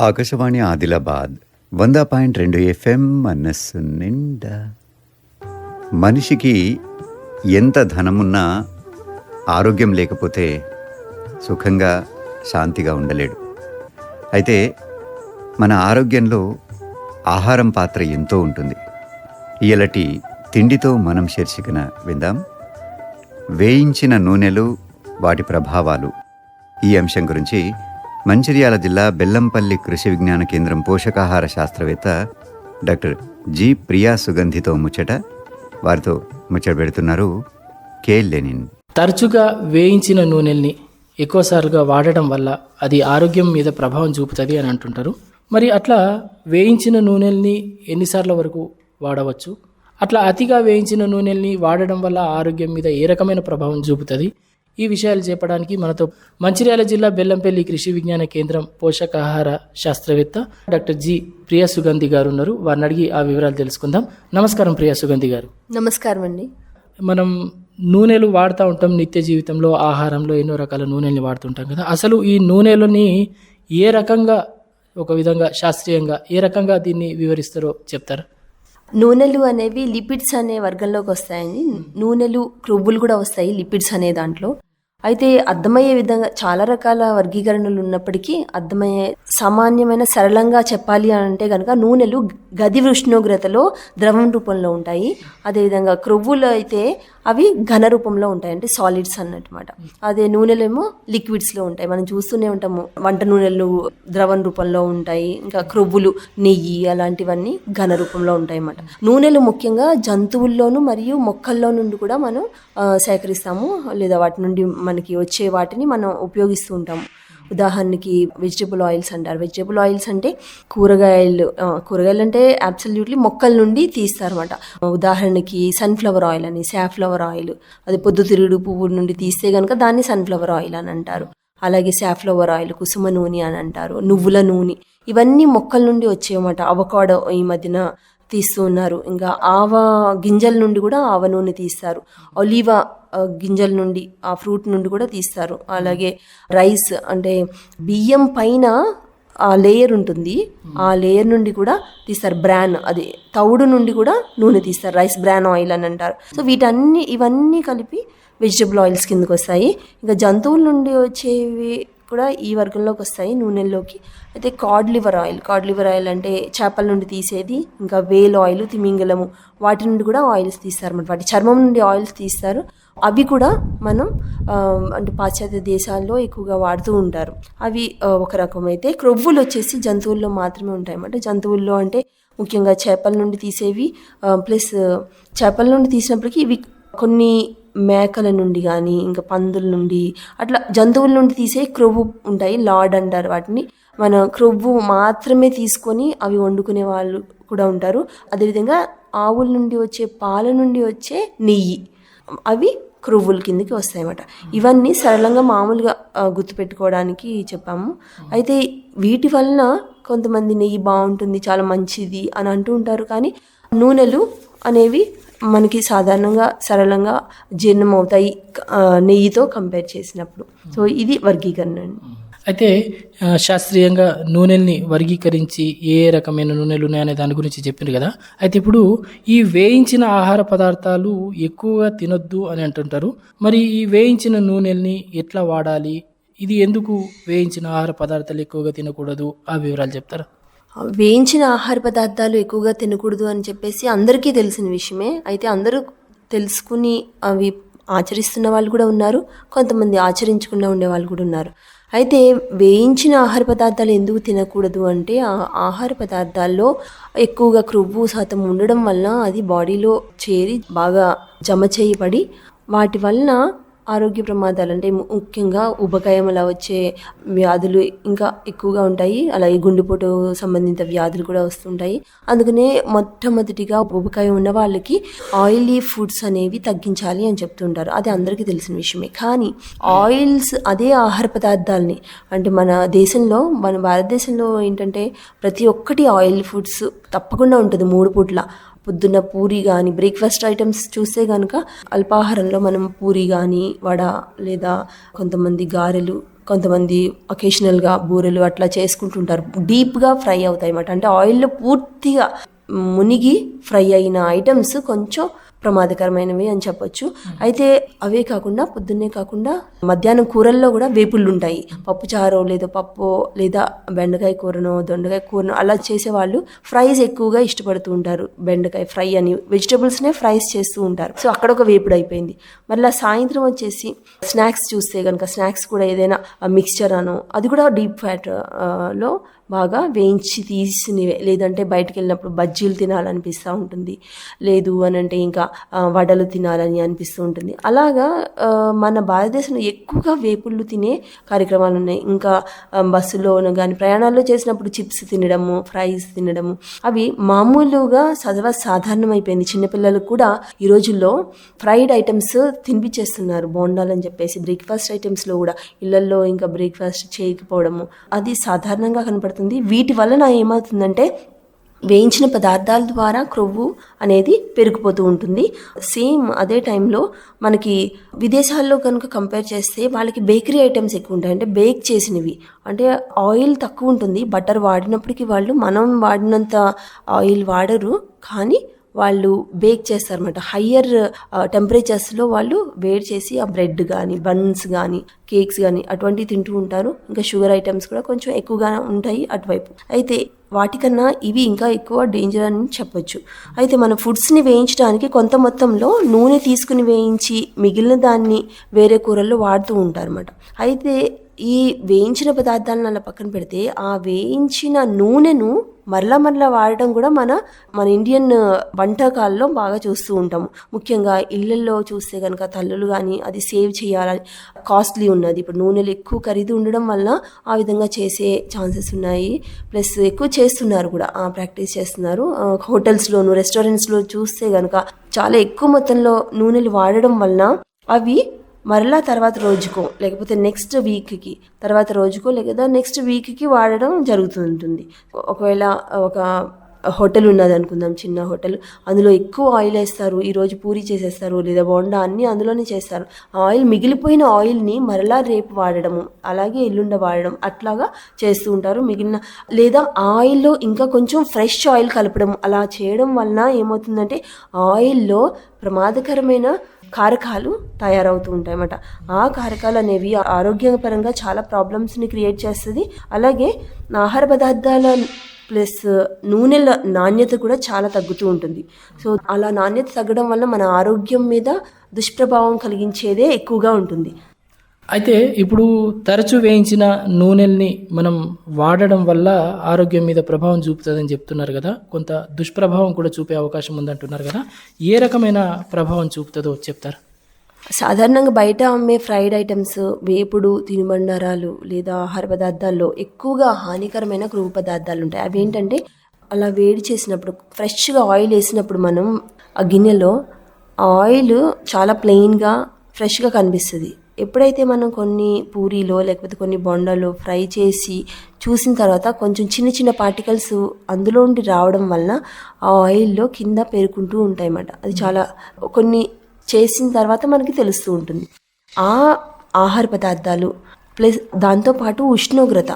ఆకాశవాణి ఆదిలాబాద్ వంద పాయింట్ రెండు ఎఫ్ఎం మనస్సు నిండా. మనిషికి ఎంత ధనమున్నా ఆరోగ్యం లేకపోతే సుఖంగా శాంతిగా ఉండలేడు. అయితే మన ఆరోగ్యంలో ఆహారం పాత్ర ఎంతో ఉంటుంది. ఇలాంటి తిండితో మనం శీర్షికన విందాం. వేయించిన నూనెలు వాటి ప్రభావాలు. ఈ అంశం గురించి మంచిర్యాల జిల్లా బెల్లంపల్లి కృషి విజ్ఞాన కేంద్రం పోషకాహార శాస్త్రవేత్త డాక్టర్ జి ప్రియా సుగంధితో ముచ్చట వారితో ముచ్చట పెడుతున్నారు కె లెనిన్. తరచుగా వేయించిన నూనెల్ని ఎక్కువసార్లుగా వాడటం వల్ల అది ఆరోగ్యం మీద ప్రభావం చూపుతుంది అని అంటుంటారు. మరి అట్లా వేయించిన నూనెల్ని ఎన్నిసార్ల వరకు వాడవచ్చు? అట్లా అతిగా వేయించిన నూనెల్ని వాడడం వల్ల ఆరోగ్యం మీద ఏ రకమైన ప్రభావం చూపుతుంది? ఈ విషయాలు చెప్పడానికి మనతో మంచిర్యాల జిల్లా బెల్లంపల్లి కృషి విజ్ఞాన కేంద్రం పోషకాహార శాస్త్రవేత్త డాక్టర్ జి ప్రియా సుగంధి గారు ఉన్నారు వారిని అడిగి ఆ వివరాలు తెలుసుకుందాం. నమస్కారం ప్రియా సుగంధి గారు. నమస్కారం అండి. మనం నూనెలు వాడుతూ ఉంటాం నిత్య జీవితంలో ఆహారంలో ఎన్నో రకాల నూనెల్ని వాడుతుంటాం కదా. అసలు ఈ నూనెలని ఏ రకంగా ఒక విధంగా శాస్త్రీయంగా ఏ రకంగా దీన్ని వివరిస్తారో చెప్తారా? నూనెలు అనేవి లిపిడ్స్ అనే వర్గంలోకి వస్తాయండి. నూనెలు క్రొవ్వులు కూడా వస్తాయి లిపిడ్స్ అనే దాంట్లో. అయితే అర్థమయ్యే విధంగా చాలా రకాల వర్గీకరణలు ఉన్నప్పటికీ అర్థమయ్యే సామాన్యమైన సరళంగా చెప్పాలి అని అంటే కనుక నూనెలు గది ఉష్ణోగ్రతలో ద్రవం రూపంలో ఉంటాయి. అదేవిధంగా క్రొవ్వులు అయితే అవి ఘన రూపంలో ఉంటాయి అంటే సాలిడ్స్ అన్నమాట అదే నూనెలేమో లిక్విడ్స్లో ఉంటాయి. మనం చూస్తూనే ఉంటాము వంట నూనెలు ద్రవం రూపంలో ఉంటాయి ఇంకా క్రొవ్వులు నెయ్యి అలాంటివన్నీ ఘన రూపంలో ఉంటాయి అన్నమాట నూనెలు ముఖ్యంగా జంతువుల్లోనూ మరియు మొక్కల్లో నుండి కూడా మనం సేకరిస్తాము లేదా వాటి నుండి మనకి వచ్చే వాటిని మనం ఉపయోగిస్తూ ఉంటాము. ఉదాహరణకి వెజిటబుల్ ఆయిల్స్ అంటారు. వెజిటబుల్ ఆయిల్స్ అంటే కూరగాయలు కూరగాయలు అంటే అబ్సల్యూట్లీ మొక్కల నుండి తీస్తారన్నమాట. ఉదాహరణకి సన్ఫ్లవర్ ఆయిల్ అని సాఫ్లవర్ ఆయిల్ అది పొద్దుతిరుగుడు పువ్వు నుండి తీస్తే కనుక దాన్ని సన్ఫ్లవర్ ఆయిల్ అని అంటారు. అలాగే సాఫ్లవర్ ఆయిల్ కుసుమ నూనె అని అంటారు నువ్వుల నూనె. ఇవన్నీ మొక్కల నుండి వచ్చేయమాట అవకాడో ఈ మధ్యన తీస్తూ ఉన్నారు ఇంకా ఆవ గింజల నుండి కూడా ఆవ నూనె తీస్తారు. ఒలీవా గింజల నుండి ఆ ఫ్రూట్ నుండి కూడా తీస్తారు. అలాగే రైస్ అంటే బియ్యం పైన ఆ లేయర్ ఉంటుంది. ఆ లేయర్ నుండి కూడా తీస్తారు. బ్రాన్ అది తౌడు నుండి కూడా నూనె తీస్తారు. రైస్ బ్రాన్ ఆయిల్ అని అంటారు. సో వీటన్ని ఇవన్నీ కలిపి వెజిటబుల్ ఆయిల్స్ కిందకి వస్తాయి. ఇంకా జంతువుల నుండి వచ్చేవి కూడా ఈ వర్గంలోకి వస్తాయి. నూనెల్లోకి అయితే cod liver oil cod liver oil అంటే చేపల నుండి తీసేది ఇంకా వేల్ ఆయిల్ తిమింగలము. వాటి నుండి కూడా ఆయిల్స్ తీస్తారు అన్నమాట వాటి చర్మం నుండి ఆయిల్స్ తీస్తారు. అవి కూడా మనం అంటే పాశ్చాత్య దేశాల్లో ఎక్కువగా వాడుతూ ఉంటారు. అవి ఒక రకమైతే క్రొవ్వులు వచ్చేసి జంతువుల్లో మాత్రమే ఉంటాయి అన్నమాట జంతువుల్లో అంటే ముఖ్యంగా చేపల నుండి తీసేవి ప్లస్ చేపల నుండి తీసినప్పటికీ ఇవి కొన్ని మేకల నుండి కానీ ఇంకా పందుల నుండి అట్లా జంతువుల నుండి తీసే క్రొవ్వు ఉంటాయి లాడ్ అంటారు వాటిని. మన క్రొవ్వు మాత్రమే తీసుకొని అవి వండుకునే వాళ్ళు కూడా ఉంటారు. అదేవిధంగా ఆవుల నుండి వచ్చే పాల నుండి వచ్చే నెయ్యి అవి క్రొవ్వుల కిందకి వస్తాయన్నమాట. ఇవన్నీ సరళంగా మామూలుగా గుర్తుపెట్టుకోవడానికి చెప్పాము. అయితే వీటి వలన కొంతమంది నెయ్యి బాగుంటుంది చాలా మంచిది అని అంటూ ఉంటారు. కానీ నూనెలు అనేవి మనకి సాధారణంగా సరళంగా జీర్ణం అవుతాయి నెయ్యితో కంపేర్ చేసినప్పుడు. సో ఇది వర్గీకరణ అండి. అయితే శాస్త్రీయంగా నూనెల్ని వర్గీకరించి ఏ రకమైన నూనెలు ఉన్నాయనే దాని గురించి చెప్పారు కదా. అయితే ఇప్పుడు ఈ వేయించిన ఆహార పదార్థాలు ఎక్కువగా తినొద్దు అని అంటుంటారు. మరి ఈ వేయించిన నూనెల్ని ఎట్లా వాడాలి? ఇది ఎందుకు వేయించిన ఆహార పదార్థాలు ఎక్కువగా తినకూడదు? ఆ వివరాలు చెప్తారా? వేయించిన ఆహార పదార్థాలు ఎక్కువగా తినకూడదు అని చెప్పేసి అందరికీ తెలిసిన విషయమే. అయితే అందరూ తెలుసుకుని అవి ఆచరిస్తున్న వాళ్ళు కూడా ఉన్నారు. కొంతమంది ఆచరించకుండా ఉండే వాళ్ళు కూడా ఉన్నారు. అయితే వేయించిన ఆహార పదార్థాలు ఎందుకు తినకూడదు అంటే ఆ ఆహార పదార్థాల్లో ఎక్కువగా క్రొవ్వు శాతం ఉండడం వల్ల అది బాడీలో చేరి బాగా జమ చేయబడి వాటి వలన ఆరోగ్య ప్రమాదాలు అంటే ముఖ్యంగా ఉబకాయం అలా వచ్చే వ్యాధులు ఇంకా ఎక్కువగా ఉంటాయి. అలాగే గుండెపోటు సంబంధిత వ్యాధులు కూడా వస్తుంటాయి. అందుకనే మొట్టమొదటిగా ఉబకాయం ఉన్న వాళ్ళకి ఆయిలీ ఫుడ్స్ అనేవి తగ్గించాలి అని చెప్తుంటారు. అది అందరికీ తెలిసిన విషయమే. కానీ ఆయిల్స్ అదే ఆహార పదార్థాలని అంటే మన దేశంలో మన భారతదేశంలో ఏంటంటే ప్రతి ఒక్కటి ఆయిల్ ఫుడ్స్ తప్పకుండా ఉంటుంది మూడు పూట్ల. పొద్దున్న పూరి కానీ బ్రేక్ఫాస్ట్ ఐటమ్స్ చూస్తే కనుక అల్పాహారంలో మనం పూరి కానీ వడ లేదా కొంతమంది గారెలు కొంతమంది ఒకేషనల్గా బూరెలు అట్లా చేసుకుంటుంటారు. డీప్గా ఫ్రై అవుతాయి అన్నమాట. అంటే ఆయిల్లో పూర్తిగా మునిగి ఫ్రై అయిన ఐటమ్స్ కొంచెం ప్రమాదకరమైనవి అని చెప్పొచ్చు. అయితే అవే కాకుండా పొద్దున్నే కాకుండా మధ్యాహ్నం కూరల్లో కూడా వేపుళ్ళు ఉంటాయి పప్పు చారో లేదా పప్పు లేదా బెండకాయ కూరనో దొండకాయ కూరనో అలా చేసేవాళ్ళు ఫ్రైస్ ఎక్కువగా ఇష్టపడుతూ ఉంటారు. బెండకాయ ఫ్రై అని వెజిటబుల్స్నే ఫ్రైస్ చేస్తూ ఉంటారు. సో అక్కడ ఒక వేపుడు అయిపోయింది. మళ్ళీ సాయంత్రం వచ్చేసి స్నాక్స్ చూస్తే కనుక స్నాక్స్ కూడా ఏదైనా మిక్స్చర్ అనో అది కూడా డీప్ ఫ్యాట్లో బాగా వేయించి తీసినవే. లేదంటే బయటకు వెళ్ళినప్పుడు బజ్జీలు తినాలనిపిస్తూ ఉంటుంది. లేదు అని అంటే ఇంకా వడలు తినాలని అనిపిస్తూ ఉంటుంది. అలాగా మన భారతదేశంలో ఎక్కువగా వేపుళ్ళు తినే కార్యక్రమాలు ఉన్నాయి. ఇంకా బస్సులో కానీ ప్రయాణాల్లో చేసినప్పుడు చిప్స్ తినడము ఫ్రైస్ తినడము. అవి మామూలుగా సర్వ సాధారణమైపోయింది. చిన్నపిల్లలకు కూడా ఈ రోజుల్లో ఫ్రైడ్ ఐటమ్స్ తినిపించేస్తున్నారు బోండాలని చెప్పేసి బ్రేక్ఫాస్ట్ ఐటమ్స్లో కూడా ఇళ్ళలో ఇంకా బ్రేక్ఫాస్ట్ చేయకపోవడము. అది సాధారణంగా కనపడుతుంది. వీటి వలన ఏమవుతుందంటే వేయించిన పదార్థాల ద్వారా క్రొవ్వు అనేది పెరిగిపోతూ ఉంటుంది. సేమ్ అదే టైంలో మనకి విదేశాల్లో కనుక కంపేర్ చేస్తే వాళ్ళకి బేకరీ ఐటమ్స్ ఎక్కువ ఉంటాయి. అంటే బేక్ చేసినవి. అంటే ఆయిల్ తక్కువ ఉంటుంది. బటర్ వాడినప్పటికీ వాళ్ళు మనం వాడినంత ఆయిల్ వాడరు. కానీ వాళ్ళు బేక్ చేస్తారన్నమాట. హయ్యర్ టెంపరేచర్స్లో వాళ్ళు వేడి చేసి ఆ బ్రెడ్ కానీ బన్స్ కానీ కేక్స్ కానీ అటువంటివి తింటూ ఉంటారు. ఇంకా షుగర్ ఐటమ్స్ కూడా కొంచెం ఎక్కువగా ఉంటాయి అటువైపు. అయితే వాటికన్నా ఇవి ఇంకా ఎక్కువ డేంజర్ అని చెప్పొచ్చు. అయితే మన ఫుడ్స్ని వేయించడానికి కొంత మొత్తంలో నూనె తీసుకుని వేయించి మిగిలిన దాన్ని వేరే కూరల్లో వాడుతూ ఉంటారన్నమాట. అయితే ఈ వేయించిన పదార్థాలను అలా పక్కన పెడితే ఆ వేయించిన నూనెను మరలా మరలా వాడటం కూడా మన మన ఇండియన్ వంటకాల్లో బాగా చూస్తూ ఉంటాము. ముఖ్యంగా ఇళ్ళల్లో చూస్తే కనుక తల్లులు కానీ అది సేవ్ చేయాలని కాస్ట్లీ ఉన్నది. ఇప్పుడు నూనెలు ఎక్కువ ఖరీదు ఉండడం వల్ల ఆ విధంగా చేసే ఛాన్సెస్ ఉన్నాయి. ప్లస్ ఎక్కువ చేస్తున్నారు కూడా ప్రాక్టీస్ చేస్తున్నారు. హోటల్స్లోను రెస్టారెంట్స్లో చూస్తే కనుక చాలా ఎక్కువ మొత్తంలో నూనెలు వాడడం వలన అవి మరలా తర్వాత రోజుకో లేకపోతే నెక్స్ట్ వీక్కి తర్వాత రోజుకో లేదా నెక్స్ట్ వీక్కి వాడడం జరుగుతుంటుంది. ఒకవేళ ఒక హోటల్ ఉన్నది అనుకుందాం చిన్న హోటల్. అందులో ఎక్కువ ఆయిల్ వేస్తారు ఈరోజు పూరి చేసేస్తారు లేదా బోండా అన్నీ అందులోనే చేస్తారు. ఆ ఆయిల్ మిగిలిపోయిన ఆయిల్ని మరలా రేపు వాడడము అలాగే ఎల్లుండ వాడడం అట్లాగా చేస్తూ ఉంటారు. మిగిలిన లేదా ఆయిల్లో ఇంకా కొంచెం ఫ్రెష్ ఆయిల్ కలపడం అలా చేయడం వలన ఏమవుతుందంటే ఆయిల్లో ప్రమాదకరమైన కారకాలు తయారవుతూ ఉంటాయి అన్నమాట ఆ కారకాలు అనేవి ఆరోగ్యపరంగా చాలా ప్రాబ్లమ్స్ని క్రియేట్ చేస్తుంది. అలాగే ఆహార పదార్థాల ప్లస్ నూనెల నాణ్యత కూడా చాలా తగ్గుతూ ఉంటుంది. సో అలా నాణ్యత తగ్గడం వల్ల మన ఆరోగ్యం మీద దుష్ప్రభావం కలిగించేదే ఎక్కువగా ఉంటుంది. అయితే ఇప్పుడు తరచూ వేయించిన నూనెల్ని మనం వాడడం వల్ల ఆరోగ్యం మీద ప్రభావం చూపుతుందని చెప్తున్నారు కదా. కొంత దుష్ప్రభావం కూడా చూపే అవకాశం ఉందంటున్నారు కదా. ఏ రకమైన ప్రభావం చూపుతుందో చెప్తారు? సాధారణంగా బయట అమ్మే ఫ్రైడ్ ఐటమ్స్ వేపుడు తినుబండారాలు లేదా ఆహార పదార్థాల్లో ఎక్కువగా హానికరమైన క్రొవ్వు పదార్థాలు ఉంటాయి. అవి ఏంటంటే అలా వేడి చేసినప్పుడు ఫ్రెష్గా ఆయిల్ వేసినప్పుడు మనం ఆ గిన్నెలో ఆయిల్ చాలా ప్లెయిన్గా ఫ్రెష్గా కనిపిస్తుంది. ఎప్పుడైతే మనం కొన్ని పూరీలో లేకపోతే కొన్ని బొండలో ఫ్రై చేసి చూసిన తర్వాత కొంచెం చిన్న చిన్న పార్టికల్స్ అందులో ఉండి రావడం వలన ఆ ఆయిల్లో కింద పేరుకుంటూ ఉంటాయి అన్నమాట అది చాలా కొన్ని చేసిన తర్వాత మనకి తెలుస్తూ ఉంటుంది. ఆ ఆహార పదార్థాలు ప్లస్ దాంతోపాటు ఉష్ణోగ్రత.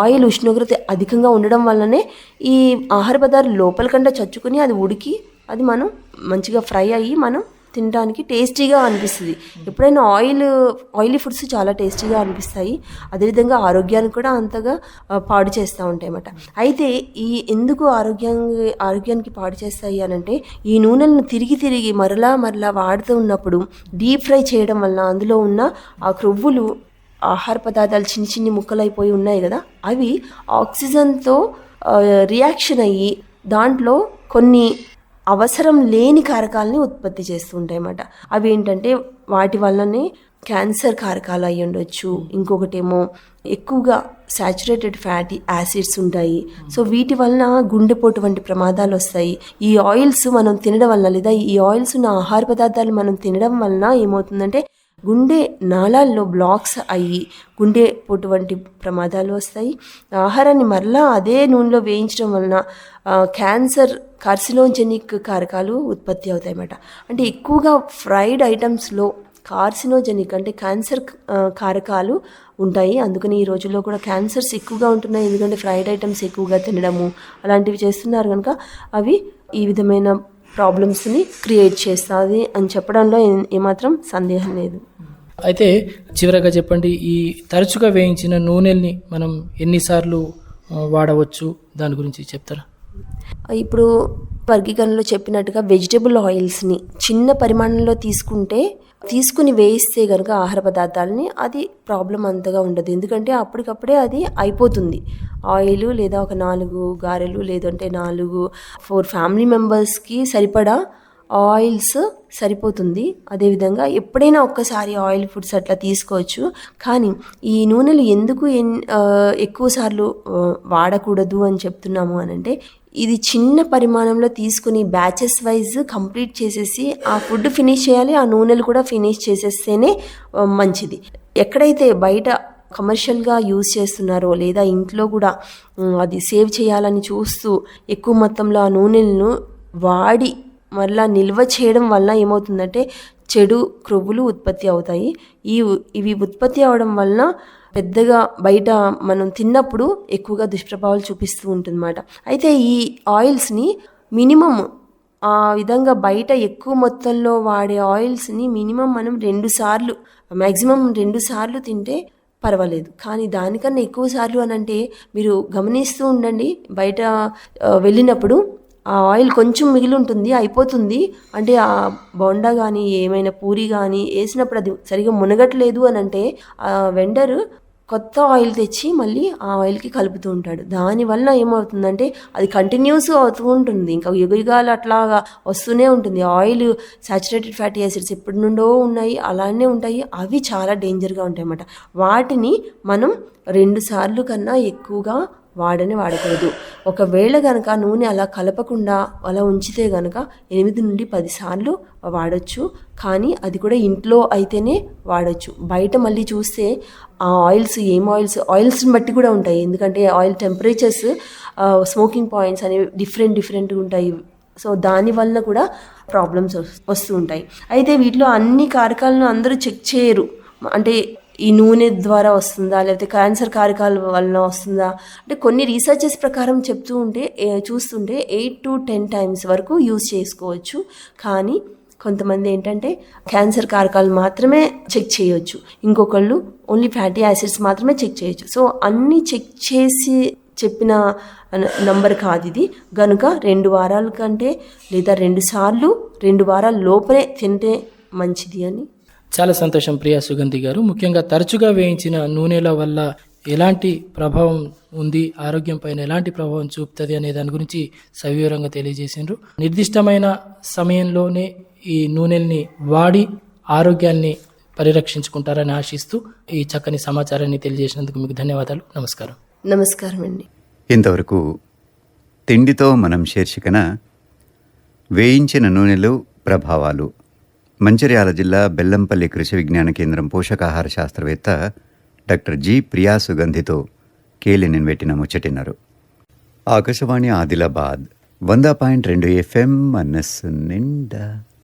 ఆయిల్ ఉష్ణోగ్రత అధికంగా ఉండడం వల్లనే ఈ ఆహార పదార్థాలు లోపల కంటే చచ్చుకుని అది ఉడికి అది మనం మంచిగా ఫ్రై అయ్యి మనం తినడానికి టేస్టీగా అనిపిస్తుంది. ఎప్పుడైనా ఆయిల్ ఆయిలీ ఫుడ్స్ చాలా టేస్టీగా అనిపిస్తాయి. అదేవిధంగా ఆరోగ్యానికి కూడా అంతగా పాడు చేస్తూ ఉంటాయి అన్నమాట. అయితే ఈ ఎందుకు ఆరోగ్యానికి ఆరోగ్యానికి పాడు చేస్తాయి అని అంటే ఈ నూనెలను తిరిగి తిరిగి మరలా మరలా వాడుతూ ఉన్నప్పుడు డీప్ ఫ్రై చేయడం వలన అందులో ఉన్న ఆ క్రొవ్వులు ఆహార పదార్థాలు చిన్ని చిన్ని ముక్కలైపోయి ఉన్నాయి కదా అవి ఆక్సిజన్తో రియాక్షన్ అయ్యి దాంట్లో కొన్ని అవసరం లేని కారకాలని ఉత్పత్తి చేస్తూ అన్నమాట అవి ఏంటంటే వాటి వల్లనే క్యాన్సర్ కారకాలు అయి ఉండొచ్చు. ఇంకొకటేమో ఎక్కువగా సాచురేటెడ్ ఫ్యాటీ యాసిడ్స్ ఉంటాయి. సో వీటి వలన గుండెపోటు వంటి ప్రమాదాలు వస్తాయి. ఈ ఆయిల్స్ మనం తినడం వలన లేదా ఈ ఆయిల్స్ ఉన్న ఆహార పదార్థాలు మనం తినడం వలన ఏమవుతుందంటే గుండె నాళాల్లో బ్లాక్స్ అయ్యి గుండె పోటు వంటి ప్రమాదాలు వస్తాయి. ఆహారాన్ని మరలా అదే నూనెలో వేయించడం వలన క్యాన్సర్ కార్సినోజెనిక్ కారకాలు ఉత్పత్తి అవుతాయి అన్నమాట అంటే ఎక్కువగా ఫ్రైడ్ ఐటమ్స్లో కార్సినోజెనిక్ అంటే క్యాన్సర్ కారకాలు ఉంటాయి. అందుకని ఈ రోజుల్లో కూడా క్యాన్సర్స్ ఎక్కువగా ఉంటున్నాయి. ఎందుకంటే ఫ్రైడ్ ఐటమ్స్ ఎక్కువగా తినడము అలాంటివి చేస్తున్నారు కనుక అవి ఈ విధమైన ప్రాబ్లమ్స్ని క్రియేట్ చేస్తుంది అని చెప్పడంలో ఏమాత్రం సందేహం లేదు. అయితే చివరగా చెప్పండి ఈ తరచుగా వేయించిన నూనెల్ని మనం ఎన్నిసార్లు వాడవచ్చు? దాని గురించి చెప్తారా? ఇప్పుడు వర్గీకరణలో చెప్పినట్టుగా వెజిటబుల్ ఆయిల్స్ని చిన్న పరిమాణంలో తీసుకుంటే తీసుకుని వేయిస్తే కనుక ఆహార పదార్థాలని అది ప్రాబ్లం అంతగా ఉండదు. ఎందుకంటే అప్పటికప్పుడే అది అయిపోతుంది. ఆయిల్ లేదా ఒక నాలుగు గారెలు లేదంటే నాలుగు ఫోర్ ఫ్యామిలీ మెంబర్స్కి సరిపడా ఆయిల్స్ సరిపోతుంది. అదేవిధంగా ఎప్పుడైనా ఒక్కసారి ఆయిల్ ఫుడ్స్ అట్లా తీసుకోవచ్చు. కానీ ఈ నూనెలు ఎందుకు ఎన్ ఎక్కువ సార్లు వాడకూడదు అని చెప్తున్నాము అని అంటే ఇది చిన్న పరిమాణంలో తీసుకుని బ్యాచెస్ వైజ్ కంప్లీట్ చేసేసి ఆ ఫుడ్ ఫినిష్ చేయాలి ఆ నూనెలు కూడా ఫినిష్ చేసేస్తేనే మంచిది. ఎక్కడైతే బయట కమర్షియల్గా యూజ్ చేస్తున్నారో లేదా ఇంట్లో కూడా అది సేవ్ చేయాలని చూస్తూ ఎక్కువ మొత్తంలో ఆ నూనెలను వాడి మరలా నిల్వ చేయడం వల్ల ఏమవుతుందంటే చెడు క్రొవ్వులు ఉత్పత్తి అవుతాయి. ఈ ఇవి ఉత్పత్తి అవడం వలన పెద్దగా బయట మనం తిన్నప్పుడు ఎక్కువగా దుష్ప్రభావాలు చూపిస్తూ ఉంటుందన్నమాట. అయితే ఈ ఆయిల్స్ని మినిమం ఆ విధంగా బయట ఎక్కువ మొత్తంలో వాడే ఆయిల్స్ని మినిమం మనం రెండు సార్లు మ్యాక్సిమం రెండు సార్లు తింటే పర్వాలేదు. కానీ దానికన్నా ఎక్కువ సార్లు అని అంటే మీరు గమనిస్తూ ఉండండి. బయట వెళ్ళినప్పుడు ఆ ఆయిల్ కొంచెం మిగిలి ఉంటుంది అయిపోతుంది. అంటే ఆ బొండా కానీ ఏమైనా పూరి కానీ వేసినప్పుడు అది సరిగా మునగట్లేదు అని అంటే ఆ వెండర్ కొత్త ఆయిల్ తెచ్చి మళ్ళీ ఆ ఆయిల్కి కలుపుతూ ఉంటాడు. దానివల్ల ఏమవుతుందంటే అది కంటిన్యూస్ అవుతూ ఉంటుంది. ఇంకా యుగయుగాలు అట్లాగా వస్తూనే ఉంటుంది. ఆయిల్ సాచురేటెడ్ ఫ్యాటీ యాసిడ్స్ ఎప్పటి నుండో ఉన్నాయి అలానే ఉంటాయి. అవి చాలా డేంజర్గా ఉంటాయి అన్నమాట వాటిని మనం రెండు సార్లు కన్నా ఎక్కువగా వాడని వాడకూడదు. ఒకవేళ కనుక నూనె అలా కలపకుండా అలా ఉంచితే కనుక ఎనిమిది నుండి పదిసార్లు వాడచ్చు. కానీ అది కూడా ఇంట్లో అయితేనే వాడచ్చు. బయట మళ్ళీ చూస్తే ఆ ఆయిల్స్ ఏం ఆయిల్స్? ఆయిల్స్ని బట్టి కూడా ఉంటాయి. ఎందుకంటే ఆయిల్ టెంపరేచర్స్ స్మోకింగ్ పాయింట్స్ అనేవి డిఫరెంట్ డిఫరెంట్గా ఉంటాయి. సో దానివల్ల కూడా ప్రాబ్లమ్స్ వస్తూ ఉంటాయి. అయితే వీటిలో అన్ని కారకాలను అందరూ చెక్ చేయరు. అంటే ఈ నూనె ద్వారా వస్తుందా? లేకపోతే క్యాన్సర్ కారకాల వలన వస్తుందా? అంటే కొన్ని రీసెర్చెస్ ప్రకారం చెప్తూ ఉంటే చూస్తుంటే ఎయిట్ టు టెన్ టైమ్స్ వరకు యూజ్ చేసుకోవచ్చు. కానీ కొంతమంది ఏంటంటే క్యాన్సర్ కారకాలు మాత్రమే చెక్ చేయొచ్చు. ఇంకొకళ్ళు ఓన్లీ ఫ్యాటీ యాసిడ్స్ మాత్రమే చెక్ చేయొచ్చు. సో అన్నీ చెక్ చేసి చెప్పిన నంబర్ కాదు ఇది. గనుక రెండు వారాల కంటే లేదా రెండు సార్లు రెండు వారాల లోపలే తింటే మంచిది అని చాలా సంతోషం ప్రియా సుగంధి గారు. ముఖ్యంగా తరచుగా వేయించిన నూనెల వల్ల ఎలాంటి ప్రభావం ఉంది? ఆరోగ్యం పైన ఎలాంటి ప్రభావం చూపుతుంది అనే దాని గురించి సవివరంగా తెలియజేసిండ్రు. నిర్దిష్టమైన సమయంలోనే ఈ నూనెల్ని వాడి ఆరోగ్యాన్ని పరిరక్షించుకుంటారని ఆశిస్తూ ఈ చక్కని సమాచారాన్ని తెలియజేసినందుకు మీకు ధన్యవాదాలు. నమస్కారం. నమస్కారం అండి. ఇంతవరకు తిండితో మనం శీర్షికన వేయించిన నూనెలు ప్రభావాలు మంచిర్యాల జిల్లా బెల్లంపల్లి కృషి విజ్ఞాన కేంద్రం పోషకాహార శాస్త్రవేత్త డాక్టర్ జి ప్రియా సుగంధితో కేలినిన్ పెట్టిన ముచ్చటిన్నారు. ఆకాశవాణి ఆదిలాబాద్ వంద పాయింట్ రెండు ఎఫ్ఎం మనస్సు నిండా